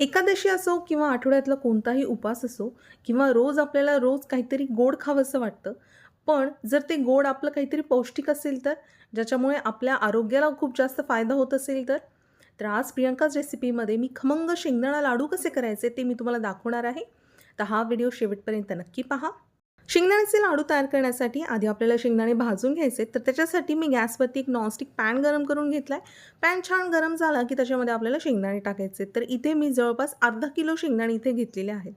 एकादशी असो किंवा आठवड्यातला कोणताही उपास असो किंवा रोज आपल्याला रोज काहीतरी गोड खावंसं वाटतं पण जर ते गोड आपलं काहीतरी पौष्टिक असेल तर ज्याच्यामुळे आपल्या आरोग्याला खूप जास्त फायदा होत असेल तर तर आज प्रियंकाच रेसिपीमध्ये मी खमंग शेंगदाणा लाडू कसे करायचे ते मी तुम्हाला दाखवणार आहे. तर हा व्हिडिओ शेवटपर्यंत नक्की पहा. शेंगदाण्याचे लाडू तयार करण्यासाठी आधी आपल्याला शेंगदाणे भाजून घ्यायचे तर त्याच्यासाठी मी गॅसवरती एक नॉनस्टिक पॅन गरम करून घेतला आहे पॅन छान गरम झाला की त्याच्यामध्ये आपल्याला शेंगदाणे टाकायचे तर इथे मी जवळपास अर्धा किलो शेंगदाणे इथे घेतलेले आहेत.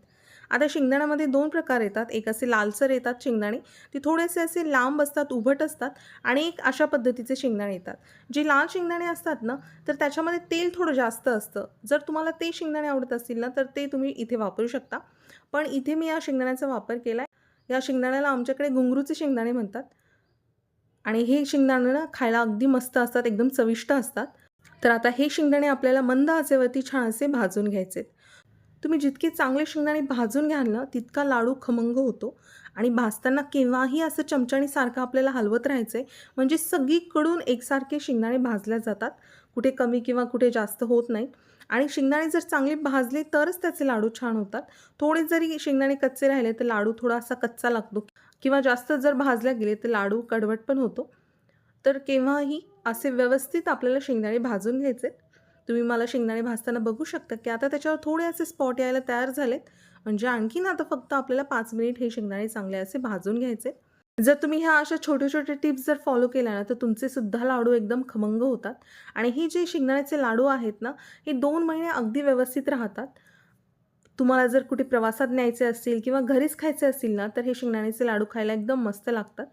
आता शेंगदाण्यामध्ये दोन प्रकार येतात. एक असे लालसर येतात शेंगदाणे. ते थोडेसे असे लांब असतात उभट असतात आणि एक अशा पद्धतीचे शेंगदाणे येतात. जे लाल शेंगदाणे असतात ना तर त्याच्यामध्ये तेल थोडं जास्त असतं. जर तुम्हाला ते शेंगदाणे आवडत असतील ना तर ते तुम्ही इथे वापरू शकता. पण इथे मी या शेंगदाण्याचा वापर केला आहे या शेंगदाण्याला आमच्याकडे घुंगरूचे शेंगदाणे म्हणतात. आणि हे शेंगदाणे ना खायला अगदी मस्त असतात एकदम चविष्ट असतात. तर आता हे शेंगदाणे आपल्याला मंद आचेवरती छान असे भाजून घ्यायचे तुम्ही जितके चांगले शेंगदाणे भाजून घ्याल ना तितका लाडू खमंग होतो. आणि भाजताना केव्हाही असं चमच्याने सारखं आपल्याला हलवत राहायचं आहे म्हणजे सगळीकडून एकसारखे शेंगदाणे भाजल्या जातात. कुठे कमी किंवा कुठे जास्त होत नाही. आणि शेंगदाणे जर चांगले भाजले तरच त्याचे लाडू छान होतात. थोडे जरी शेंगदाणे कच्चे राहिले तर लाडू थोडासा कच्चा लागतो. किंवा जास्त जर भाजल्या गेले तर लाडू कडवट पण होतो. तर केव्हाही असे व्यवस्थित आपल्याला शेंगदाणे भाजून घ्यायचे. तुम्ही मला शेंगदाणे भाजताना बघू शकता की आता त्याच्यावर थोडे असे स्पॉट यायला तयार झालेत. म्हणजे आणखीन आता फक्त आपल्याला पाच मिनिट हे शेंगदाणे चांगले असे भाजून घ्यायचे. जर तुम्ही ह्या अशा छोटे छोटे टिप्स जर फॉलो केल्या ना तर तुमचे सुद्धा लाडू एकदम खमंग होतात. आणि ही जे शेंगदाण्याचे लाडू आहेत ना हे दोन महिने अगदी व्यवस्थित राहतात. तुम्हाला जर कुठे प्रवासात न्यायचे असतील किंवा घरीच खायचे असतील ना तर हे शेंगदाण्याचे लाडू खायला एकदम मस्त लागतात.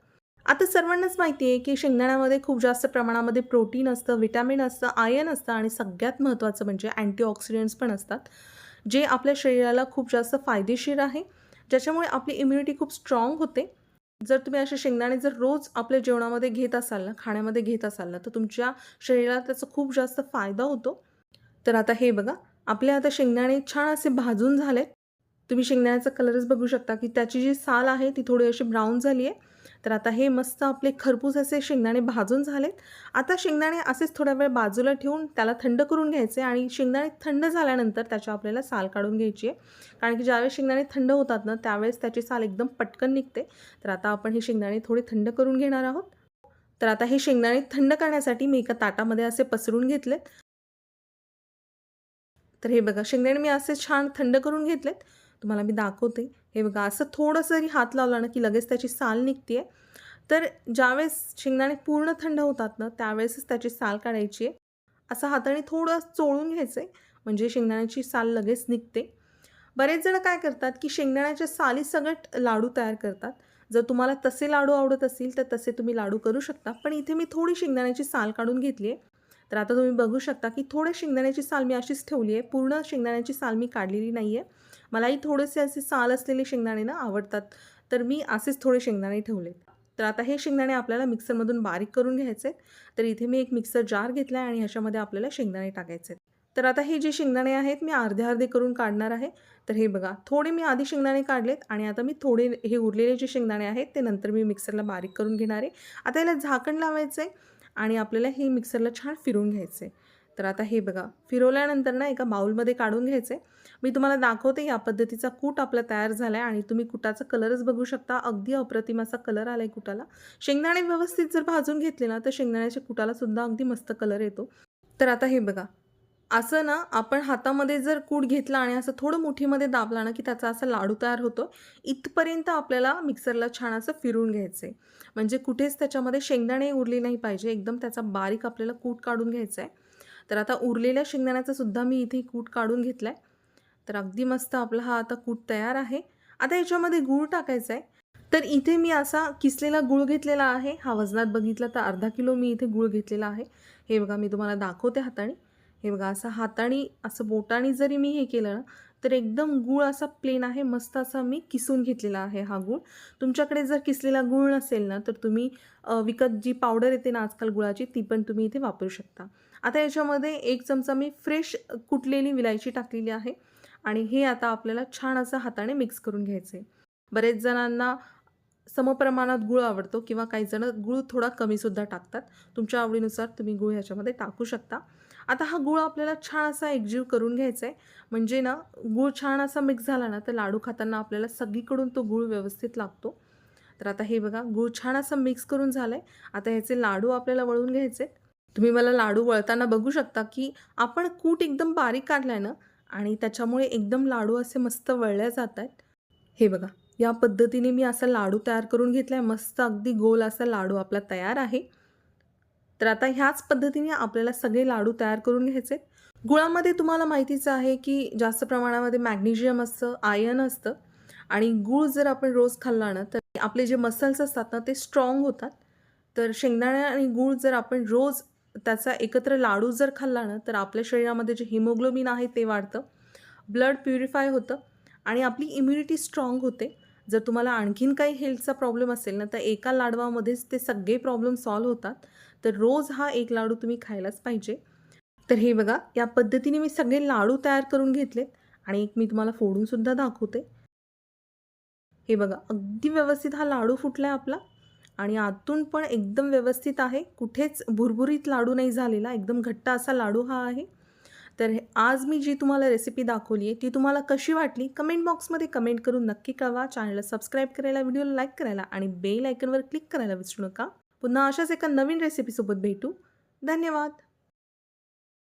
आता सर्वांनाच माहिती आहे की शेंगदाण्यामध्ये खूप जास्त प्रमाणामध्ये प्रोटीन असतं विटॅमिन असतं आयन असतं आणि सगळ्यात महत्त्वाचं म्हणजे अँटीऑक्सिडंट्स पण असतात जे आपल्या शरीराला खूप जास्त फायदेशीर आहे. ज्याच्यामुळे आपली इम्युनिटी खूप स्ट्रॉंग होते. जर तुम्ही असे शेंगदाणे जर रोज आपल्या जेवणामध्ये घेत असाल ना खाण्यामध्ये घेत असाल ना तर तुमच्या शरीराला त्याचा खूप जास्त फायदा होतो. तर आता हे बघा आपले आता शेंगदाणे छान असे भाजून झाले तुम्ही शेंगदाण्याचा कलरच बघू शकता की त्याची जी साल आहे ती थोडी अशी ब्राऊन झाली आहे तर आता हे मस्त आपले खरपूस असे शेंगदाणे भाजून झालेत. आता शेंगदाणे असेच थोडा वेळ बाजूला ठेवून त्याला थंड करून घ्यायचे आणि शेंगदाणे थंड झाल्यानंतर त्याच्या आपल्याला साल काढून घ्यायची आहे. कारण की ज्यावेळेस शेंगदाणे थंड होतात ना त्यावेळेस त्याची साल एकदम पटकन निघते. तर आता आपण हे शेंगदाणे थोडे थंड करून घेणार आहोत. तर आता हे शेंगदाणे थंड करण्यासाठी मी एका ताटामध्ये असे पसरून घेतलेत. तर हे बघा शेंगदाणे मी असे छान थंड करून घेतलेत. तुम्हाला मी दाखवते. हे बघा असं थोडंसं जरी हात लावला ना की लगेच त्याची साल निघते आहे तर ज्यावेळेस शेंगदाणे पूर्ण थंड होतात ना त्यावेळेसच त्याची साल काढायची आहे. असं हाताने थोडं चोळून घ्यायचं आहे म्हणजे शेंगदाण्याची साल लगेच निघते. बरेच जण काय करतात की शेंगदाण्याच्या साली सगट लाडू तयार करतात. जर तुम्हाला तसे लाडू आवडत असतील तर तसे तुम्ही लाडू करू शकता. पण इथे मी थोडी शेंगदाण्याची साल काढून घेतली आहे तर आता तुम्ही बघू शकता की थोडे शेंगदाण्याची साल मी अशीच ठेवली आहे. पूर्ण शेंगदाण्याची साल मी काढलेली नाही आहे. मलाही थोडेसे असे साल असलेले शेंगदाणे ना आवडतात. तर मी असेच थोडे शेंगदाणे ठेवले तर आता हे शेंगदाणे आपल्याला मिक्सरमधून बारीक करून घ्यायचे तर इथे मी एक मिक्सर जार घेतला आहे आणि ह्याच्यामध्ये आपल्याला शेंगदाणे टाकायचे तर आता हे जे शेंगदाणे आहेत मी अर्धे अर्धे करून काढणार आहे. तर हे बघा थोडे मी आधी शेंगदाणे काढलेत आणि आता मी थोडे हे उरलेले जे शेंगदाणे आहेत ते नंतर मी मिक्सरला बारीक करून घेणार आहे. आता याला झाकण लावायचं आहे आणि आपल्याला हे मिक्सरला छान फिरून घ्यायचं आहे तर आता हे बघा फिरवल्यानंतर ना एका बाऊलमध्ये काढून घ्यायचे मी तुम्हाला दाखवते या पद्धतीचा कूट आपला तयार झाला आहे आणि तुम्ही कुटाचा कलरच बघू शकता. अगदी अप्रतिम असा कलर आला आहे कुटाला. शेंगदाणे व्यवस्थित जर भाजून घेतले ना तर शेंगदाण्याच्या कुटाला सुद्धा अगदी मस्त कलर येतो. तर आता हे बघा असं ना आपण हातामध्ये जर कूट घेतला आणि असं थोडं मुठीमध्ये दाबला ना की त्याचा असा लाडू तयार होतो इथपर्यंत आपल्याला मिक्सरला छान असं फिरून घ्यायचं आहे म्हणजे कुठेच त्याच्यामध्ये शेंगदाणे उरले नाही पाहिजे एकदम त्याचा बारीक आपल्याला कूट काढून घ्यायचा आहे तर आता उरलेल्या शेंगदाण्याचा सुद्धा मी इथे कूट काढून घेतला आहे तर अगदी मस्त आपला हा आता कूट तयार आहे. आता याच्यामध्ये गूळ टाकायचा आहे तर इथे मी असा किसलेला गूळ घेतलेला आहे. हा वजनात बघितला तर अर्धा किलो मी इथे गूळ घेतलेला आहे. हे बघा मी तुम्हाला दाखवते हाताने. हे बघा असं हाताने असं बोटाने जरी मी हे केलं ना तर एकदम गूळ असा प्लेन आहे मस्त असा मी किसून घेतलेला आहे हा गूळ. तुमच्याकडे जर किसलेला गूळ नसेल ना तर तुम्ही विकत जी पावडर येते ना आजकाल गुळाची ती पण तुम्ही इथे वापरू शकता. आता याच्यामध्ये एक चमचा मी फ्रेश कुटलेली विलायची टाकलेली आहे आणि हे आता आपल्याला छान असं हाताने मिक्स करून घ्यायचं आहे बरेच जणांना समप्रमाणात गूळ आवडतो किंवा काही जण गूळ थोडा कमीसुद्धा टाकतात. तुमच्या आवडीनुसार तुम्ही गूळ ह्याच्यामध्ये टाकू शकता. आता हा गूळ आपल्याला छान असा एकजीव करून घ्यायचा आहे म्हणजे ना गूळ छान असा मिक्स झाला ना तर लाडू खाताना आपल्याला सगळीकडून तो गूळ व्यवस्थित लागतो. तर आता हे बघा गूळ छान असं मिक्स करून झालं आहे आता ह्याचे लाडू आपल्याला वळून घ्यायचे तुम्ही मला लाडू वळताना बघू शकता की आपण कूट एकदम बारीक काढला आहे ना आणि त्याच्यामुळे एकदम लाडू असे मस्त वळल्या जात आहेत हे बघा या पद्धतीने मी असा लाडू तयार करून घेतला आहे मस्त अगदी गोल असा लाडू आपला तयार आहे. तर आता ह्याच पद्धतीने आपल्याला सगळे लाडू तयार करून घ्यायचे. गुळामध्ये तुम्हाला माहितीच आहे की जास्त प्रमाणामध्ये मॅग्नेशियम असतं आयर्न असतं. आणि गूळ जर आपण रोज खाल्ला ना तर आपले जे मसल्स असतात ना ते स्ट्रॉंग होतात. तर शेंगदाणे आणि गूळ जर आपण रोज त्याचा एकत्र लाडू जर खाल्ला ना तर आपल्या शरीरामध्ये जे हिमोग्लोबिन आहे ते वाढतं. ब्लड प्युरिफाय होतं आणि आपली इम्युनिटी स्ट्रॉंग होते. जर तुम्हाला आणखीन काही हेल्थचा प्रॉब्लेम असेल ना तर एका लाडवामध्येच ते सगळे प्रॉब्लेम सॉल्व्ह होतात. तर रोज हा एक लाडू तुम्ही खायलाच पाहिजे. तर हे बघा या पद्धतीने मी सगळे लाडू तयार करून घेतलेत आणि एक मी तुम्हाला फोडूनसुद्धा दाखवते. हे बघा अगदी व्यवस्थित हा लाडू फुटला आहे आपला आणि आतून पण एकदम व्यवस्थित आहे. कुठेच भुरभुरीत लाडू नाही झालेला एकदम घट्ट असा लाडू हा आहे. तर हे- आज मी जी तुम्हाला रेसिपी दाखवली आहे ती तुम्हाला कशी वाटली कमेंट बॉक्समध्ये कमेंट करून नक्की कळवा. चॅनलला सबस्क्राईब करायला व्हिडिओला लाईक करायला आणि बेल आयकनवर क्लिक करायला विसरू नका. पुन्हा अशाच एका नवीन रेसिपीसोबत भेटू. धन्यवाद.